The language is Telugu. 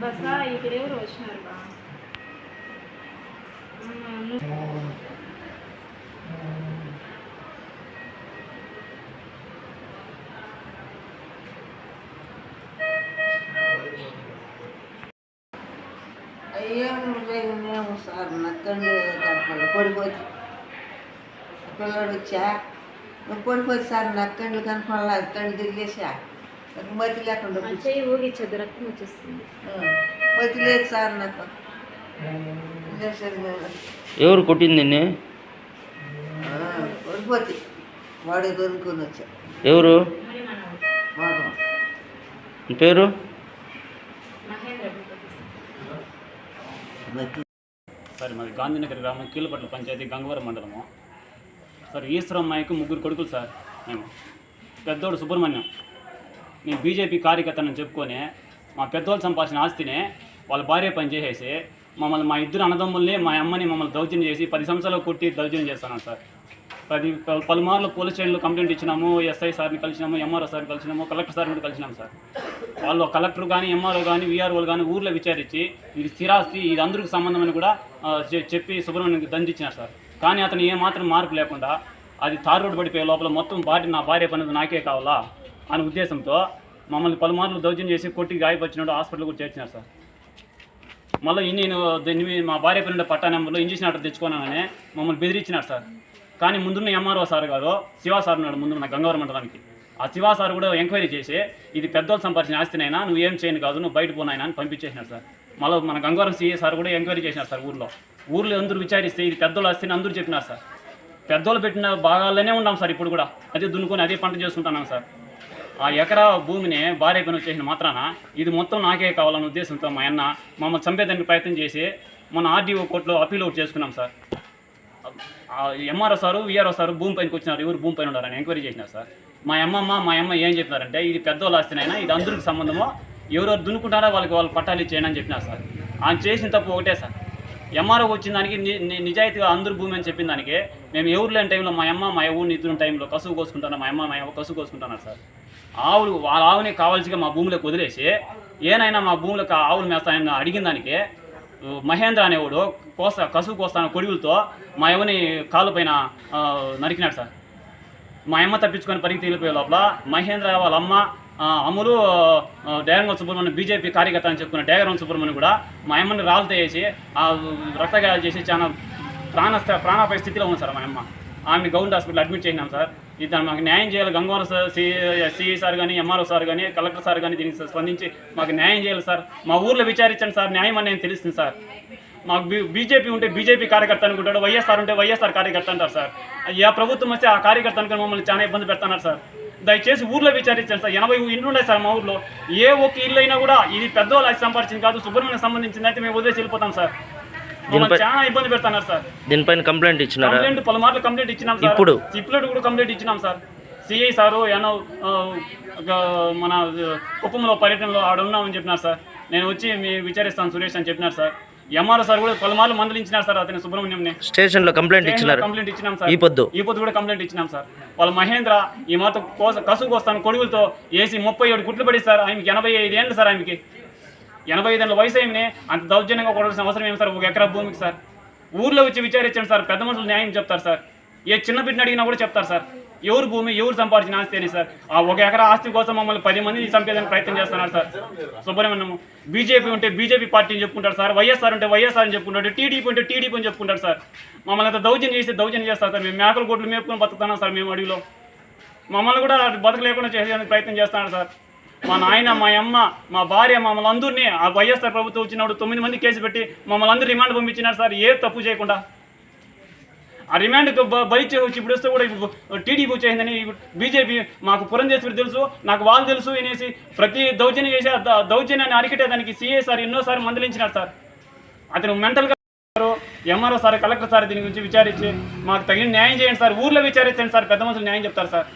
బసా ఇక్కడ ఎవరు వచ్చినారు బా అయ్యో మేము సార్ నక్కండి కనపడలే పడిపోతే పిల్లడు వచ్చా నువ్వు పడిపోతే సార్ నక్కండి కనపడలే కళ్ళు తిరిగేసా నాకు మతి లేకుండా. చెయ్యి ఊగిచ్చదు రక్తం వచ్చేస్తుంది. మతి లేదు సార్ నాకు. ఎవరు కొట్టింది నిన్ను? ఆ, పడిపోతే వాడే దొరుకుని వచ్చా. ఎవరు? పేరు? సార్ మాది గాంధీనగర్ గ్రామం కీలపట్ల పంచాయతీ గంగవరం మండలము. సార్ ఈశ్వరమ్మాయికి ముగ్గురు కొడుకులు సార్ మేము. పెద్దోడు సుబ్రహ్మణ్యం. నేను బీజేపీ కార్యకర్తనని చెప్పుకొని మా పెద్దోళ్ళు సంపాదించిన ఆస్తిని వాళ్ళ భార్య పని చేసేసి మమ్మల్ని మా ఇద్దరు అన్నదమ్ముల్ని మా అమ్మని మమ్మల్ని దౌర్జన్యం చేసి పది సంవత్సరాలు కొట్టి దౌర్జన్యం చేస్తున్నాను సార్. పది పలుమార్లు పోలీస్ స్టేషన్లో కంప్లైంట్ ఇచ్చినాము ఎస్ఐ సార్ని కలిసినాము ఎంఆర్ఓ సార్ని కలిసినాము కలెక్టర్ సార్ని కూడా కలిసినాము సార్. వాళ్ళు కలెక్టర్ కానీ ఎంఆర్ఓ కానీ వీఆర్ఓలు కానీ ఊర్లో విచారించి ఇది స్థిరాస్తి ఇది అందరికి సంబంధం అని కూడా చెప్పి సుబ్రహ్మణ్యం దండిచ్చినారు సార్. కానీ అతను ఏమాత్రం మార్పు లేకుండా అది తారు రోడ్డు పడిపోయే లోపల మొత్తం భార్య నా భార్య పని నాకే కావాలా? అనే ఉద్దేశంతో మమ్మల్ని పలుమార్లు దౌర్జన్యం చేసి కొట్టి గాయపరిచినట్టు హాస్పిటల్ కూడా చేర్చినారు సార్. మళ్ళీ నేను దీన్ని మా భార్య పని పట్టా నెంబర్లో ఇంజక్షన్ ఆర్డర్ తెచ్చుకున్నానని మమ్మల్ని బెదిరించినారు సార్. కానీ ముందున్న ఎంఆర్ఓ సార్ గారు శివ సార్ ఉన్నాడు ముందున్న గంగవరం మండలానికి. ఆ శివ సార్ కూడా ఎంక్వైరీ చేసి ఇది పెద్దోళ్ళు సంపాదించిన ఆస్తినైనా నువ్వు ఏం చేయను కాదు నువ్వు బయట పోనాయినా అని పంపించేసినారు సార్. మళ్ళీ మన గంగవరం సీఏ సార్ కూడా ఎంక్వైరీ చేసినారు సార్ ఊర్లో. ఊర్లో అందరూ విచారిస్తే ఇది పెద్దోళ్ళు ఆస్తిని అందరూ చెప్పినారు సార్. పెద్దోళ్ళు పెట్టిన భాగాల్లోనే ఉన్నాం సార్ ఇప్పుడు కూడా. అదే దున్నుకొని అదే పంట చేసుకుంటున్నాం సార్. ఆ ఎకరా భూమిని భార్య పని వచ్చేసిన మాత్రాన ఇది మొత్తం నాకే కావాలన్న ఉద్దేశంతో మా అన్న మమ్మల్ని చంపేదానికి ప్రయత్నం చేసి మన ఆర్డీఓ కోర్టులో అప్పీల్ అవుట్ చేసుకున్నాం sir. MRO sir VRO sir భూమి పైనకి వచ్చినారు ఎవరు భూమి పైన ఉన్నారని ఎంక్వైరీ చేసినారు సార్. మా అమ్మమ్మ మా అమ్మ ఏం చెప్పినారంటే ఇది పెద్దోళ్ళ ఆస్తినైనా ఇది అందరికి సంబంధమో ఎవరెవరు దున్నుకుంటారో వాళ్ళకి వాళ్ళు పట్టాలు ఇచ్చేయని అని చెప్పినారు సార్. ఆయన చేసిన తప్పు ఒకటే సార్. ఎంఆర్ఓ వచ్చిన దానికి నిజాయితీగా అందరు భూమి అని చెప్పిన దానికి మేము ఎవరు లేని టైంలో మా అమ్మ మా ఊరిని ఇద్దరు టైంలో కసువు కోసుకుంటాను మా అమ్మ మా అమ్మ కసువు కోసుకుంటున్నారు సార్. ఆవులు వాళ్ళ ఆవుని కావాల్సిగా మా భూమిలోకి వదిలేసి ఏనైనా మా భూములకు ఆవులు మేస్తాయని అడిగిన దానికి మహేంద్ర అనేవాడు కోస్తా కసువు కోస్తాన కొడుగులతో మా అమ్మని కాలు పైన నరికినాడు సార్. మా అమ్మ తప్పించుకొని పరిగెత్తి వెళ్ళిపోయే లోపల మహేంద్ర వాళ్ళ అమ్మ ఆ, అమ్ములు ఆ, సుబ్రహ్మణ్యం బీజేపీ కార్యకర్త అని చెప్పుకున్న డేగరం సుబ్రహ్మణ్యం కూడా మా అమ్మని రాళ్ళతో వేసి ఆ రక్తగాయాలు చేసి చాలా ప్రాణ ప్రాణాపాయ స్థితిలో ఉంది సార్ మా అమ్మ ఆమె గవర్నమెంట్ హాస్పిటల్ అడ్మిట్ చేసినాం సార్. ఇది మాకు న్యాయం చేయాలి. Gangavaram sir C CE sir కానీ ఎంఆర్ఓ సార్ కానీ కలెక్టర్ సార్ కానీ దీనికి స్పందించి మాకు న్యాయం చేయాలి సార్. మా ఊర్లో విచారించండి సార్. న్యాయం అని నేను తెలుస్తుంది సార్. మాకు బీజేపీ ఉంటే బీజేపీ కార్యకర్త అనుకుంటాడు. వైఎస్ఆర్ ఉంటే వైఎస్ఆర్ కార్యకర్త అంటారు సార్. ఏ ప్రభుత్వం వస్తే ఆ కార్యకర్త అనుకుని మమ్మల్ని చాలా ఇబ్బంది పెడుతున్నారు సార్. దయచేసి ఊర్లో విచారించండి సార్. ఎనభై ఇండ్లు ఉన్నాయి సార్ మా ఊర్లో. ఏ ఒక్క ఇల్లు అయినా కూడా ఇది పెద్దవాళ్ళు అది సంపాదించింది కాదు. సుబ్రహ్మణ్యం సంబంధించింది అయితే మేము వదిలేసి వెళ్ళిపోతాం సార్. దీనిపై- చాలా ఇబ్బంది పెడుతున్నారు సార్. దీనిపైన కంప్లైంట్ ఇచ్చినారా? కంప్లైంట్ పలుమార్లు కంప్లైంట్ ఇచ్చినాం సార్. ఇప్పుడు? ఇప్పుడు కూడా కంప్లైంట్ ఇచ్చినాం సార్. సిఐ సారు ఒక మన కుప్పంలో పర్యటనలో ఆడ ఉన్నామని చెప్పినారు సార్. నేను వచ్చి మీ విచారిస్తాను సురేష్ అని చెప్పినారు సార్. ఎంఆర్ఓ సార్ కూడా పలుమార్లు మందలించినారు సార్ అతని సుబ్రహ్మణ్యంని. స్టేషన్లో కంప్లైంట్ ఇచ్చినారు. కంప్లైంట్ ఇచ్చినాం సార్. ఈ పొద్దు? ఈ పొద్దు కూడా కంప్లైంట్ ఇచ్చినాం సార్. వాళ్ళ మహేంద్ర ఈ మాత కోస కసుకు వస్తాను కొడుకులతో వేసి ముప్పై ఏడు కుట్లు పడి సార్. ఆయనకి ఎనభై ఐదు ఏళ్ళు సార్ ఆయనకి. ఎనభై ఐదేళ్ళ వయసు ఏమిని అంత దౌర్జన్యంగా కొడాల్సిన అవసరం ఏమి సార్? ఒక ఎకరా భూమికి సార్. ఊర్లో వచ్చి విచారించండి సార్. పెద్ద మనుషులు న్యాయం చెప్తారు సార్. ఏ చిన్న బిడ్డని అడిగినా కూడా చెప్తారు సార్. ఎవరు భూమి ఎవరు సంపాదించిన ఆస్తి అని సార్. ఆ ఒక ఎకరా ఆస్తి కోసం మమ్మల్ని పది మందిని చంపేదానికి ప్రయత్నం చేస్తున్నారు సార్. సుబ్రహ్మణ్యం బీజేపీ ఉంటే బీజేపీ పార్టీని చెప్పుకుంటారు సార్. వైఎస్ఆర్ ఉంటే వైఎస్ఆర్ అని చెప్పుకుంటారు. టీడీపీ ఉంటే టీడీపీ అని చెప్పుకుంటారు సార్. మమ్మల్ని అంత దౌర్జన్యం చేసి దౌర్జన్యం చేస్తారు సార్. మేము మేకలు గొడ్లు మేపుకొని బతుకుతున్నాం సార్ మేము అడవిలో. మమ్మల్ని కూడా బతకలేకుండా చేసేందుకు ప్రయత్నం చేస్తున్నారు సార్. మా నాయన మా అమ్మ మా భార్య మమ్మల్ని అందరినీ ఆ వైఎస్ఆర్ ప్రభుత్వం వచ్చినప్పుడు తొమ్మిది మంది కేసు పెట్టి మమ్మల్ని అందరూ రిమాండ్ పంపించినారు సార్. ఏ తప్పు చేయకుండా. ఆ రిమాండ్కి బయట వచ్చి ఇప్పుడు వస్తే కూడా ఇప్పుడు టీడీపీ వచ్చేసిందని బీజేపీ మాకు పురంధేశ్వరి తెలుసు నాకు వాళ్ళు తెలుసు అనేసి ప్రతి దౌర్జన్యం చేసి దౌర్జన్యాన్ని అరికట్టేదానికి సీఏ సార్ ఎన్నోసార్లు మందలించినారు సార్. అతను మెంటల్గా ఎంఆర్ఓ సార్ కలెక్టర్ సార్ దీని గురించి విచారించి మాకు తగిన న్యాయం చేయండి సార్. ఊర్లో విచారించండి సార్. పెద్ద మనుషులు న్యాయం చెప్తారు సార్.